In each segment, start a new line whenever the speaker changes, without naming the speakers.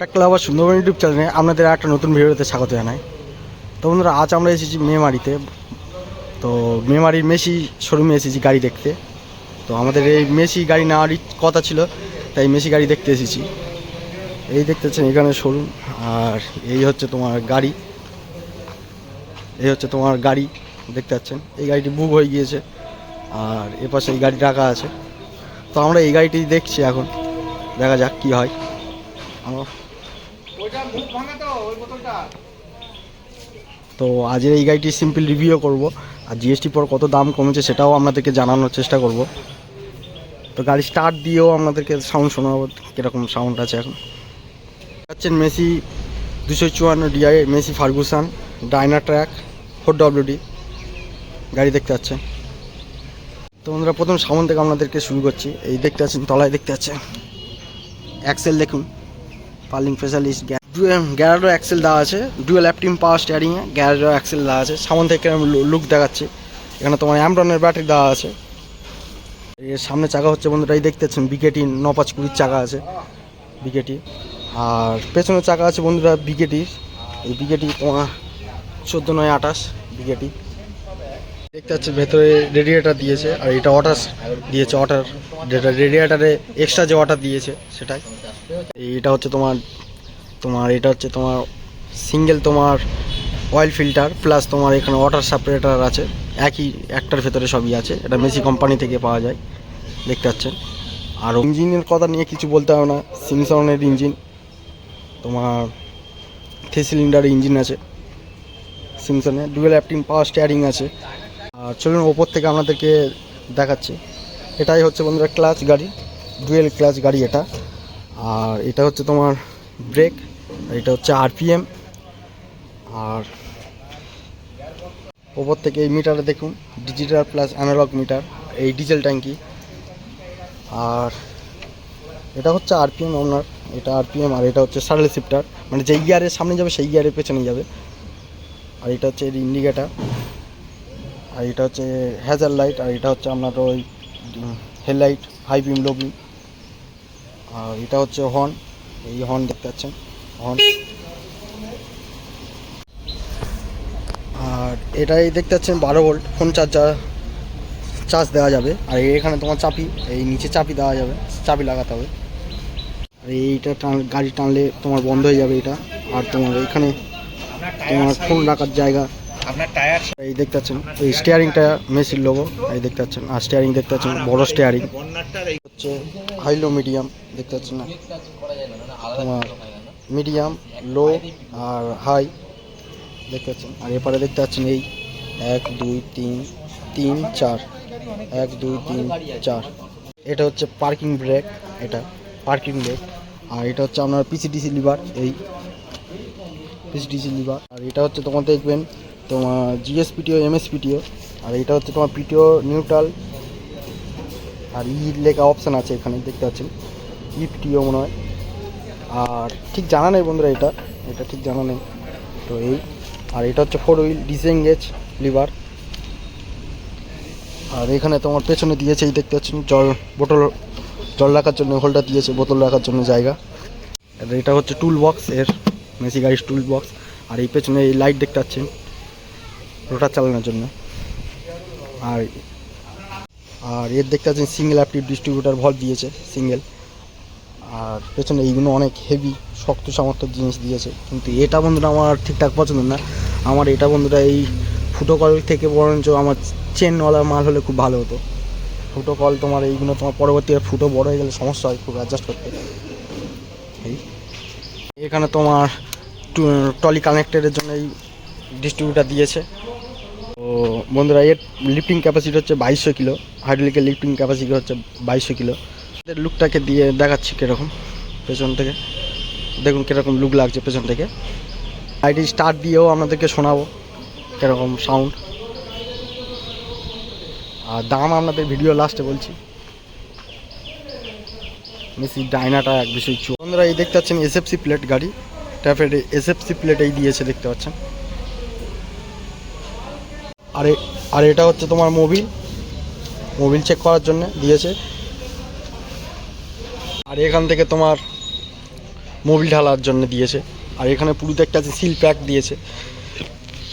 Tractor আবার Sundarban YouTube চ্যানেলে আপনাদের একটা নতুন ভিডিওতে স্বাগত জানাই। তো বন্ধুরা, আজ আমরা এসেছি মেমারিতে। তো মেমারির মেসি শোরুমে এসেছি গাড়ি দেখতে। তো আমাদের এই মেসি গাড়ি নেওয়ারই কথা ছিল, তাই মেসি গাড়ি দেখতে এসেছি। এই দেখতেছেন এখানে শোরুম, আর এই হচ্ছে তোমার গাড়ি। এই হচ্ছে তোমার গাড়ি, দেখতে পাচ্ছেন। এই গাড়িটি বুক হয়ে গিয়েছে, আর এপাশে এই গাড়ি রাখা আছে। তো আমরা এই গাড়িটি দেখছি এখন, দেখা যাক কি হয়। আমরা তো আজের এই গাড়িটি সিম্পল রিভিউ করব। আর জিএসটি পর কত দাম কমেছে সেটাও আপনাদেরকে জানানোর চেষ্টা করব। তো গাড়ি স্টার্ট দিয়েও আপনাদেরকে সাউন্ড শোনাবো, কীরকম সাউন্ড আছে এখন। পাচ্ছেন মেসি দুশো চুয়ান্ন DI Massey Ferguson Dyna track four WD গাড়ি দেখতে পাচ্ছেন তো বন্ধুরা, প্রথম সাউন্ড থেকে আপনাদেরকে শুরু করছি। এই দেখতে পাচ্ছেন তলায় দেখতে পাচ্ছেন অ্যাক্সেল দেখুন। পার্লিং স্পেশালিস্ট গ্যারাডো অ্যাক্সেল দেওয়া আছে। ডুয়েল অ্যাপটিম পাওয়ার স্টিয়ারিংয়ে গ্যারাডো অ্যাক্সেল দেওয়া আছে। সামন থেকে আমি লুক দেখাচ্ছে। এখানে তোমার অ্যামরনের ব্যাটারি দেওয়া আছে। এর সামনে চাকা হচ্ছে বন্ধুরা, এই দেখতে পাচ্ছেন বিকেটি ন পাঁচ কুড়ির চাকা আছে। বিকেটি আর পেছনের চাকা আছে বন্ধুরা বিকেটি এই বিকেটি তোমার চোদ্দ নয় আঠাশ বিকেটি দেখতে পাচ্ছি ভেতরে রেডিয়েটার দিয়েছে, আর এটা ওয়াটার দিয়েছে ওয়াটার যেটা রেডিয়েটারে এক্সট্রা যে ওয়াটার দিয়েছে, সেটাই। এটা হচ্ছে তোমার তোমার এটা হচ্ছে তোমার সিঙ্গেল তোমার অয়েল ফিল্টার প্লাস তোমার এখানে ওয়াটার সাপারেটার আছে। একই একটার ভেতরে সবই আছে। এটা মেসি কোম্পানি থেকে পাওয়া যায়। দেখতে পাচ্ছেন। আর ইঞ্জিনের কথা নিয়ে কিছু বলতে হবে না। সিমসনের ইঞ্জিন তোমার থ্রি সিলিন্ডার ইঞ্জিন আছে। সিমসনে ডুয়েল অ্যাপটিং পাওয়ার স্টিয়ারিং আছে। আর চলুন ওপর থেকে আপনাদেরকে দেখাচ্ছি। এটাই হচ্ছে বন্ধুরা ক্লাচ গাড়ি। ডুয়েল ক্লাচ গাড়ি এটা। আর এটা হচ্ছে তোমার ব্রেক আর এটা হচ্ছে আরপিএম। আর ওপর থেকে এই মিটারে দেখুন ডিজিটাল প্লাস অ্যানালগ মিটার, এই ডিজেল ট্যাঙ্কি আর এটা হচ্ছে আরপিএম আপনার এটা আরপিএম আর এটা হচ্ছে সারেল শিফটার মানে যে গিয়ারের সামনে যাবে, সেই গিয়ারের পেছনে যাবে। আর এটা হচ্ছে এর ইন্ডিকেটার আর এটা হচ্ছে হ্যাজার লাইট আর এটা হচ্ছে আপনার ওই headlight high beam low beam আর এটা হচ্ছে হর্ন এই হর্ন দেখতে পাচ্ছেন। আর এটাই দেখতে পাচ্ছেন বারো ভোল্ট ফোন চার্জার চার্জ দেওয়া যাবে। আর এখানে তোমার চাপি এই নিচে চাপি দেওয়া যাবে চাবি লাগাতে হবে। আর এইটা টান গাড়ি টানলে তোমার বন্ধ হয়ে যাবে এটা। আর তোমার এখানে তোমার ফোন রাখার জায়গা।
আপনার টায়ার
এই দেখতে পাচ্ছেন এই স্টিয়ারিংটা মেসির লোগো এই দেখতে পাচ্ছেন। আর স্টিয়ারিং দেখতে পাচ্ছেন বড় স্টিয়ারিং হচ্ছে হাই লো মিডিয়াম দেখতে পাচ্ছেন না? তোমার মিডিয়াম লো আর হাই দেখতে পাচ্ছেন? আর এপারে দেখতে পাচ্ছেন এই এক, দুই, তিন তিন, চার। এক, দুই, তিন, চার। এটা হচ্ছে পার্কিং ব্রেক এটা পার্কিং ব্রেক আর এটা হচ্ছে আপনার পিসিডিসি লিভার এই পিসিডিসি লিভার আর এটা হচ্ছে তোমার দেখবেন, তোমার জিএসপিটিও এমএসপিটিও আর এটা হচ্ছে তোমার পিটিও নিউট্রাল আর ই লেখা অপশান আছে এখানে, দেখতে পাচ্ছেন? ইপিটিও মনে হয়। আর ঠিক জানা নেই বন্ধুরা এটা এটা ঠিক জানা নেই। তো এই, আর এটা হচ্ছে ফোর হুইল ডিসেঙ্গেজ লিভার আর এখানে তোমার পেছনে দিয়েছে, এই দেখতে পাচ্ছেন, জল, বোতল, জল রাখার জন্য হোল্ডার দিয়েছে, বোতল রাখার জন্য জায়গা। আর এটা হচ্ছে টুল বক্স এর মেসি গাড়ির টুল বক্স আর এই পেছনে এই লাইট দেখতে পাচ্ছেন রোটার চালানোর জন্য। আর আর এর দেখতে পাচ্ছেন সিঙ্গেল অ্যাপটিভ ডিস্ট্রিবিউটার ভল দিয়েছে সিঙ্গেল আর পেছনে এইগুলো অনেক হেভি শক্ত সামর্থ্য জিনিস দিয়েছে। কিন্তু এটা বন্ধুরা আমার ঠিকঠাক পছন্দ না। আমার এটা বন্ধুরা এই ফুটো কল থেকে বরঞ্চ আমার চেনওয়ালা মাল হলে খুব ভালো হতো। ফুটো কল তোমার এইগুলো তোমার পরবর্তীতে ফুটো বড় হয়ে গেলে সমস্যা হয়, খুব অ্যাডজাস্ট করতে। এই। এখানে তোমার টলি কানেক্টেডের জন্য এই ডিস্ট্রিবিউটার দিয়েছে। তো বন্ধুরা, এর লিফটিং ক্যাপাসিটি হচ্ছে বাইশশো কিলো। হাইড্রোলিকের লিফটিং ক্যাপাসিটি হচ্ছে বাইশশো কিলো। লুকটাকে দিয়ে দেখাচ্ছি কীরকম পেছন থেকে। দেখুন কীরকম লুক লাগছে পেছন থেকে। আইডি স্টার্ট দিয়েও আপনাদেরকে শোনাবো কীরকম সাউন্ড। আর দাম আপনাদের ভিডিও লাস্টে বলছি। মেসি ডাইনাটা এক বিষয় চু বন্ধুরা, এই দেখতে পাচ্ছেন এসএফসি প্লেট গাড়ি। ট্যাফেড এসএফসি প্লেট এই দিয়েছে দেখতে পাচ্ছেন। আর আর এটা হচ্ছে তোমার মোবিল। মোবিল চেক করার জন্য দিয়েছে। আর এখান থেকে তোমার মোবিল ঢালার জন্য দিয়েছে। আর এখানে পুরোতে একটা আছে সিল প্যাক দিয়েছে।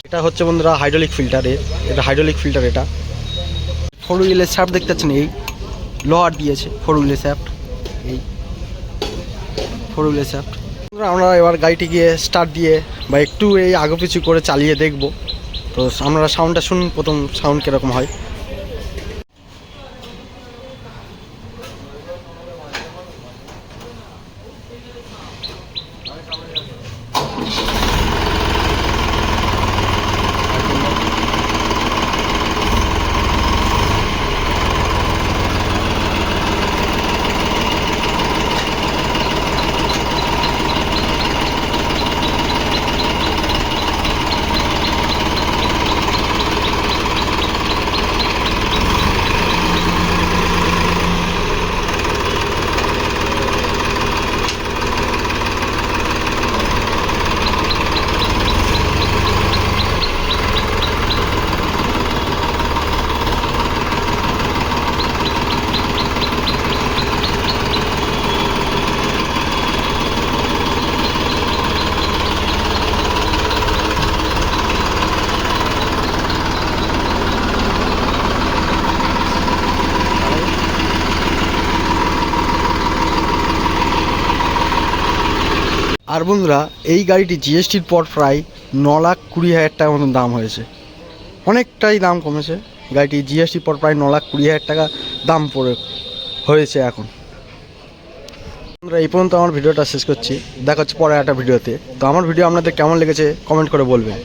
এটা হচ্ছে বন্ধুরা হাইড্রোলিক ফিল্টার এটা হাইড্রোলিক ফিল্টার এটা। ফোর হুইলের শ্যাফট দেখতে পাচ্ছেন এই লোহার দিয়েছে ফোর হুইলের শ্যাফট এই ফোর হুইলের শ্যাফট আমরা এবার গাড়িটি গিয়ে স্টার্ট দিয়ে বা একটু এই আগে পিছু করে চালিয়ে দেখব। তো আমরা সাউন্ডটা শুনুন প্রথম সাউন্ড কীরকম হয়। আর বন্ধুরা, এই গাড়িটি জিএসটির পর প্রায় ন লাখ কুড়ি হাজার টাকার মতন দাম হয়েছে। অনেকটাই দাম কমেছে। গাড়িটি জিএসটির পর প্রায় ন লাখ কুড়ি হাজার টাকা দাম পড়ে হয়েছে এখন। বন্ধুরা, এই পর্যন্ত আমার ভিডিওটা শেষ করছি। দেখা হচ্ছে পরে একটা ভিডিওতে। তো আমার ভিডিও আপনাদের কেমন লেগেছে কমেন্ট করে বলবেন।